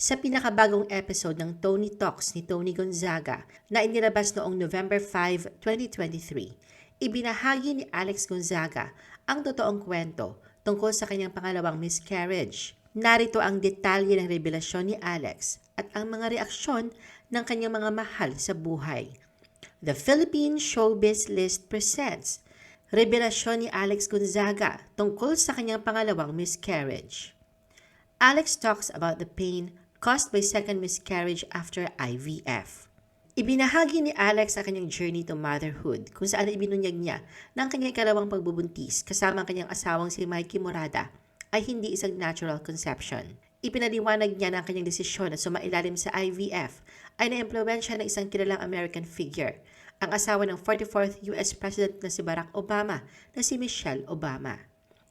Sa pinakabagong episode ng Tony Talks ni Tony Gonzaga na inilabas noong November 5, 2023, ibinahagi ni Alex Gonzaga ang totoong kwento tungkol sa kanyang pangalawang miscarriage. Narito ang detalye ng revelasyon ni Alex at ang mga reaksyon ng kanyang mga mahal sa buhay. The Philippine Showbiz List presents Revelasyon ni Alex Gonzaga tungkol sa kanyang pangalawang miscarriage. Alex talks about the pain caused by second miscarriage after IVF. Ibinahagi ni Alex ang kanyang journey to motherhood kung saan ibinunyag niya na ang kanyang ikalawang pagbubuntis kasama ang kanyang asawang si Mikey Morada ay hindi isang natural conception. Ipinaliwanag niya na ang kanyang desisyon na sumailalim sa IVF ay na-impluensya ng isang kilalang American figure, ang asawa ng 44th US President na si Barack Obama na si Michelle Obama.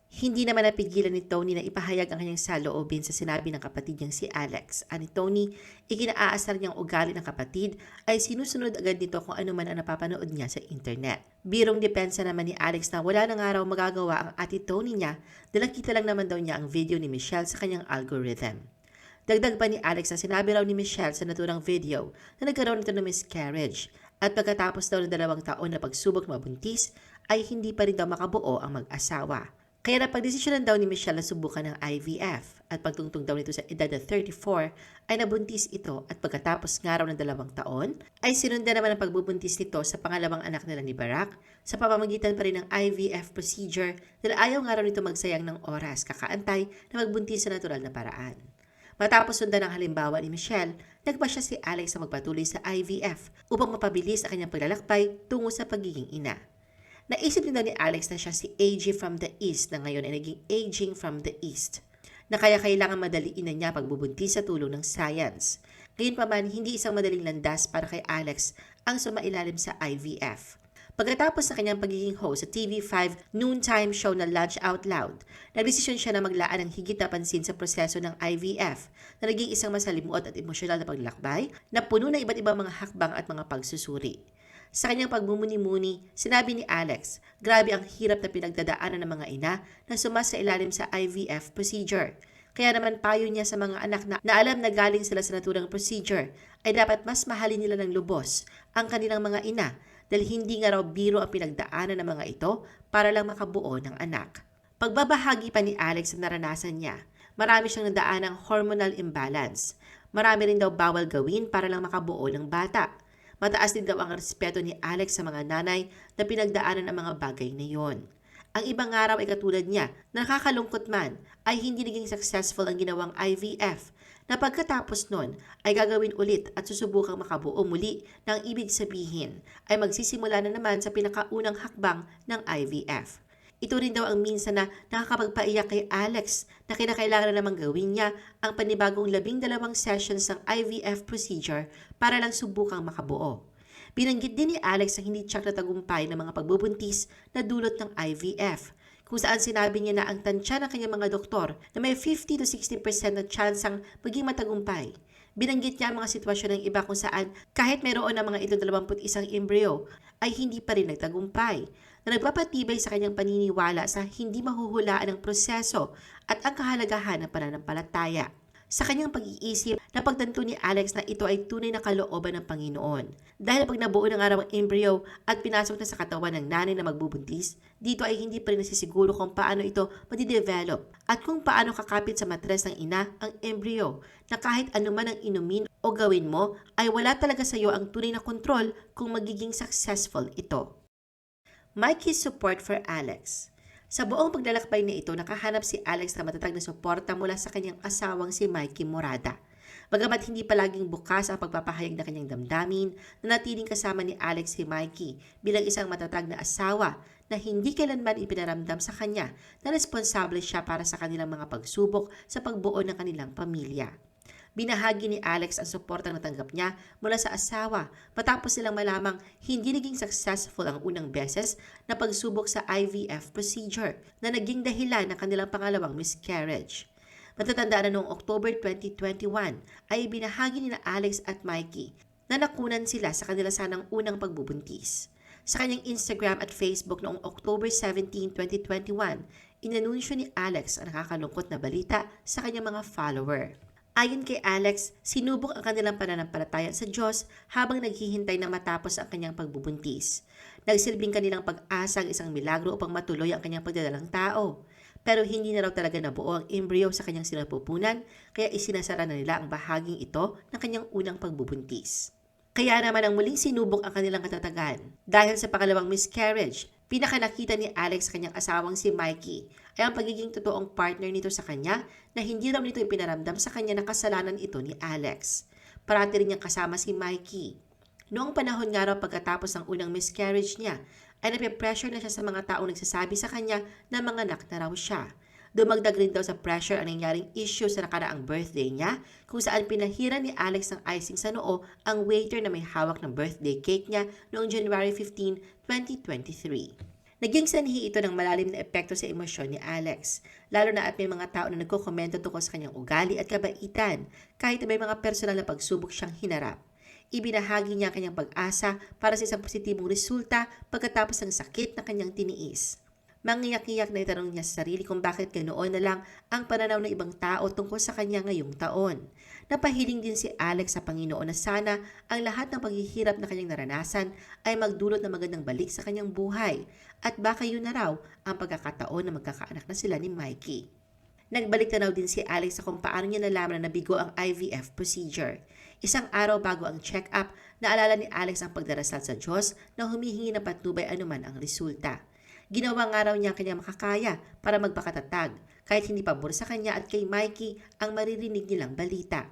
Hindi naman napigilan ni Tony na ipahayag ang kanyang saloobin sa sinabi ng kapatid niyang si Alex. Ani Tony, ikinaasar niyang ugali ng kapatid ay sinusunod agad nito kung ano man ang napapanood niya sa internet. Birong depensa naman ni Alex na wala nang araw magagawa ang ati Tony niya dahil lang naman daw niya ang video ni Michelle sa kanyang algorithm. Dagdag pa ni Alex na sinabi raw ni Michelle sa naturang video na nagkaroon ito ng miscarriage at pagkatapos daw ng dalawang taon na pagsubok na mabuntis ay hindi pa rin daw makabuo ang mag-asawa. Kaya napagdesisyonan daw ni Michelle na subukan ng IVF at pagtungtong daw nito sa edad na 34 ay nabuntis ito at pagkatapos nga raw ng dalawang taon ay sinundan naman ang pagbubuntis nito sa pangalawang anak nila ni Barack sa pamamagitan pa rin ng IVF procedure dahil ayaw nga raw nito magsayang ng oras kakaantay na magbuntis sa natural na paraan. Matapos sundan ang halimbawa ni Michelle, nagpa siya si Alex na magpatuloy sa IVF upang mapabilis ang kanyang paglalakbay tungo sa pagiging ina. Naisip din daw ni Alex na siya si AG from the East na ngayon ay naging aging from the East na kaya kailangan madaliin na niya pagbubuntis sa tulong ng science. Ngayon pa man, hindi isang madaling landas para kay Alex ang sumailalim sa IVF. Pagkatapos sa kanyang pagiging host sa TV5 noontime show na Lunch Out Loud, nagdesisyon siya na maglaan ng higit na pansin sa proseso ng IVF na naging isang masalimuot at emosyonal na paglakbay na puno ng iba't ibang mga hakbang at mga pagsusuri. Sa kanyang pagmumuni-muni, sinabi ni Alex, grabe ang hirap na pinagdadaanan ng mga ina na sumasa ilalim sa IVF procedure. Kaya naman payo niya sa mga anak na, na alam na galing sila sa naturang procedure ay dapat mas mahalin nila ng lubos ang kanilang mga ina dahil hindi nga raw biro ang pinagdaanan ng mga ito para lang makabuo ng anak. Pagbabahagi pa ni Alex ang naranasan niya, marami siyang nadaan ng hormonal imbalance. Marami rin daw bawal gawin para lang makabuo ng bata. Mataas din daw ang respeto ni Alex sa mga nanay na pinagdaanan ang mga bagay na yon. Ang ibang araw ay katulad niya, nakakalungkot man, ay hindi naging successful ang ginawang IVF na pagkatapos nun ay gagawin ulit at susubukang makabuo muli ang ibig sabihin ay magsisimula na naman sa pinakaunang hakbang ng IVF. Ito rin daw ang minsan na nakakapagpaiyak kay Alex na kinakailangan na namang gawin niya ang panibagong labing dalawang sessions ng IVF procedure para lang subukang makabuo. Binanggit din ni Alex ang hindi tsak na tagumpay ng mga pagbubuntis na dulot ng IVF, kung saan sinabi niya na ang tansya ng kanyang mga doktor na may 50 to 60% na chance ang maging matagumpay. Binanggit niya ang mga sitwasyon ng iba kung saan kahit mayroon ng mga ito 21 embryo ay hindi pa rin nagtagumpay na nagpapatibay sa kanyang paniniwala sa hindi mahuhulaan ng proseso at ang kahalagahan ng pananampalataya. Sa kanyang pag-iisip, napagtanto ni Alex na ito ay tunay na kalooban ng Panginoon. Dahil pag nabuo ng araw ang embryo at pinasok na sa katawan ng nanay na magbubuntis, dito ay hindi pa rin nasisiguro kung paano ito madidevelop at kung paano kakapit sa matres ng ina ang embryo na kahit anuman ang inumin o gawin mo ay wala talaga sa iyo ang tunay na kontrol kung magiging successful ito. Mikey's support for Alex. Sa buong paglalakbay na ito, nakahanap si Alex na matatag na suporta mula sa kanyang asawang si Mikey Morada. Bagamat hindi palaging bukas ang pagpapahayag ng kanyang damdamin, nanatiling kasama ni Alex si Mikey bilang isang matatag na asawa na hindi kailanman ipinaramdam sa kanya na responsable siya para sa kanilang mga pagsubok sa pagbuo ng kanilang pamilya. Binahagi ni Alex ang suportang natanggap niya mula sa asawa matapos silang malamang hindi naging successful ang unang beses na pagsubok sa IVF procedure na naging dahilan ng kanilang pangalawang miscarriage. Matatandaan na noong October 2021 ay binahagi ni Alex at Mikey na nakunan sila sa kanila sanang unang pagbubuntis. Sa kanyang Instagram at Facebook noong October 17, 2021, inanunsyo ni Alex ang nakakalungkot na balita sa kanyang mga follower. Ayon kay Alex, sinubok ang kanilang pananampalataya sa Diyos habang naghihintay na matapos ang kanyang pagbubuntis. Nagsilbing kanilang pag-asa ang isang milagro upang matuloy ang kanyang pagdadalang tao. Pero hindi na raw talaga nabuo ang embryo sa kanyang sinapupunan, kaya isinasara na nila ang bahaging ito ng kanyang unang pagbubuntis. Kaya naman ang muling sinubok ang kanilang katatagan. Dahil sa pangalawang miscarriage, pinakanakita ni Alex sa kanyang asawang si Mikey ay ang pagiging totoong partner nito sa kanya na hindi raw nito ipinaramdam sa kanya na kasalanan ito ni Alex. Parati rin niyang kasama si Mikey. Noong panahon nga raw pagkatapos ng unang miscarriage niya, ay nape-pressure na siya sa mga taong nagsasabi sa kanya na mga anak na raw siya. Dumagdag rin daw sa pressure ang nangyaring issue sa nakaraang birthday niya kung saan pinahira ni Alex ng icing sa noo ang waiter na may hawak ng birthday cake niya noong January 15, 2023. Naging sanhi ito ng malalim na epekto sa emosyon ni Alex, lalo na at may mga tao na nagkokomento tungkol sa kanyang ugali at kabaitan kahit may mga personal na pagsubok siyang hinarap. Ibinahagi niya ang kanyang pag-asa para sa isang positibong resulta pagkatapos ng sakit na kanyang tiniis. Mangiyak-iyak na itanong niya sa sarili kung bakit ganoon na lang ang pananaw ng ibang tao tungkol sa kanya ngayong taon. Napahiling din si Alex sa Panginoon na sana ang lahat ng paghihirap na kanyang naranasan ay magdulot ng magandang balik sa kanyang buhay at baka yun na raw ang pagkakataon na magkakaanak na sila ni Mikey. Nagbalik tanaw din si Alex sa kung paano niya nalaman na nabigo ang IVF procedure. Isang araw bago ang check-up, naalala ni Alex ang pagdarasal sa Diyos na humihingi ng patnubay anuman ang resulta. Ginawa nga raw niya ang kanyang makakaya para magpakatatag kahit hindi pabor sa kanya at kay Mikey ang maririnig nilang balita.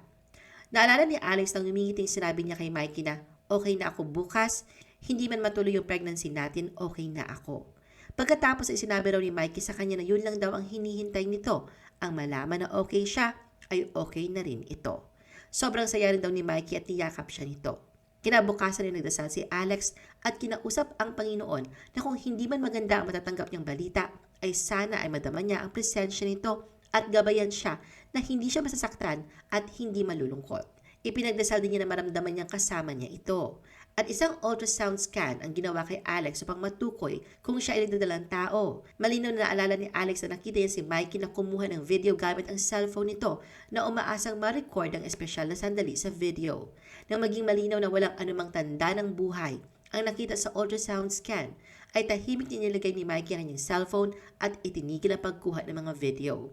Naalala ni Alex nang humingiting sinabi niya kay Mikey na okay na ako bukas, hindi man matuloy yung pregnancy natin, okay na ako. Pagkatapos ay sinabi raw ni Mikey sa kanya na yun lang daw ang hinihintay nito, ang malaman na okay siya ay okay na rin ito. Sobrang saya rin daw ni Mikey at niyakap siya nito. Kinabukasan ay nagdasal si Alex at kinausap ang Panginoon na kung hindi man maganda ang matatanggap niyang balita, ay sana ay madama niya ang presensya nito at gabayan siya na hindi siya masasaktan at hindi malulungkot. Ipinagdasal din niya na maramdaman niyang kasama niya ito. At isang ultrasound scan ang ginawa kay Alex upang matukoy kung siya ay nagdadalang tao. Malinaw na naalala ni Alex na nakita niya si Mikey na kumuha ng video gamit ang cellphone nito na umaasang ma-record ang espesyal na sandali sa video. Nang maging malinaw na walang anumang tanda ng buhay, ang nakita sa ultrasound scan ay tahimik nilagay ni Mikey ang kanyang cellphone at itinigil ang pagkuha ng mga video.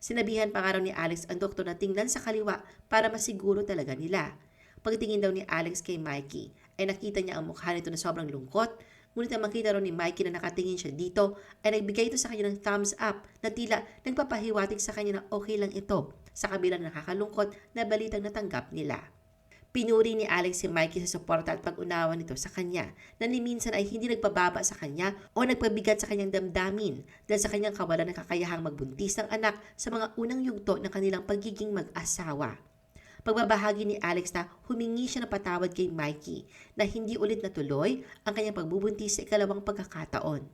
Sinabihan pa nga raw ni Alex ang doktor na tingnan sa kaliwa para masiguro talaga nila. Pagtingin daw ni Alex kay Mikey, ay nakita niya ang mukha nito na sobrang lungkot, ngunit ang makita raw ni Mikey na nakatingin siya dito, ay nagbigay ito sa kanya ng thumbs up na tila nagpapahiwatig sa kanya na okay lang ito sa kabila ng nakakalungkot na balitang natanggap nila. Pinuri ni Alex si Mikey sa suporta at pag-unawa nito sa kanya na minsan ay hindi nagpababa sa kanya o nagpabigat sa kanyang damdamin dahil sa kanyang kawalan ng kakayahang magbuntis ng anak sa mga unang yugto ng kanilang pagiging mag-asawa. Pagbabahagi ni Alex na humingi siya ng patawad kay Mikey na hindi ulit natuloy ang kanyang pagbubuntis sa ikalawang pagkakataon.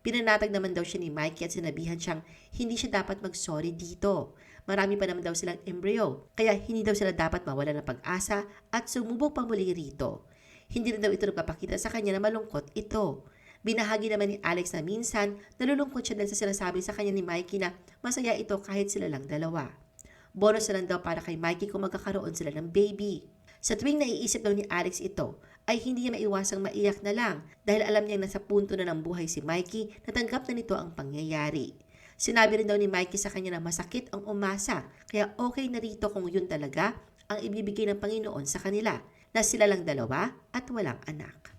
Pinanatag naman daw siya ni Mikey at sinabihan siyang hindi siya dapat mag-sorry dito. Marami pa naman daw silang embryo, kaya hindi daw sila dapat mawala ng pag-asa at sumubok pa muli rito. Hindi rin daw ito nagpapakita sa kanya na malungkot ito. Binahagi naman ni Alex na minsan nalulungkot siya dahil sa sinasabi sa kanya ni Mikey na masaya ito kahit sila lang dalawa. Bonus na lang daw para kay Mikey kung magkakaroon sila ng baby. Sa tuwing naiisip daw ni Alex ito, ay hindi niya maiwasang maiyak na lang dahil alam niyang nasa punto na ng buhay si Mikey na tanggap na nito ang pangyayari. Sinabi rin daw ni Mikey sa kanya na masakit ang umasa, kaya okay na rito kung yun talaga ang ibibigay ng Panginoon sa kanila, na sila lang dalawa at walang anak.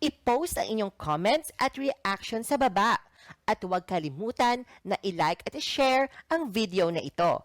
I-post ang inyong comments at reaction sa baba. At huwag kalimutan na i-like at i-share ang video na ito.